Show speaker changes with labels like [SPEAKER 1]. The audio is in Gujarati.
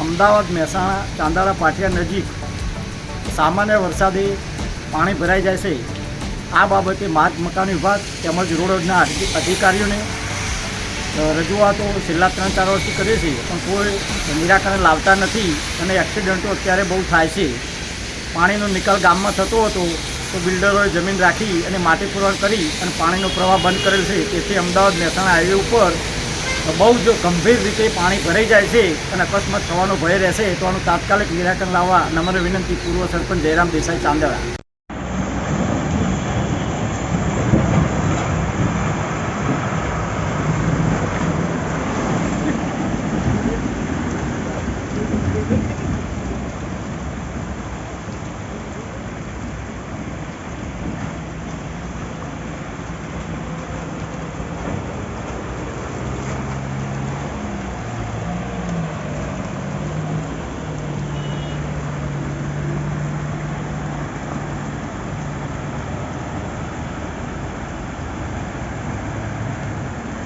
[SPEAKER 1] અમદાવાદ, મહેસાણા ચાંદાળા પાટિયા નજીક સામાન્ય વરસાદે પાણી ભરાઈ જાય છે. આ બાબતે માર્ગ, મકાન વિભાગ તેમજ રોડના અધિ- અધિકારીઓને રજૂઆતો છેલ્લા ત્રણ, ચાર વર્ષથી કરીએ છીએ પણ કોઈ નિરાકરણ લાવતા નથી અને એક્સિડન્ટો અત્યારે બહુ થાય છે. પાણીનો નિકાલ ગામમાં થતો હતો, તો બિલ્ડરોએ જમીન રાખી અને માટી પુરવઠ કરી અને પાણીનો પ્રવાહ બંધ કરેલ છે. તેથી અમદાવાદ, મહેસાણા હાઈવે ઉપર બહુ જ ગંભીર રીતે પાણી ભરાઈ જાય છે અને અકસ્માત થવાનો ભય રહેશે, તો આનું તાત્કાલિક નિરાકરણ લાવવા નમ્ર વિનંતી પૂર્વ સરપંચ જયરામ દેસાઈ ચાંદડા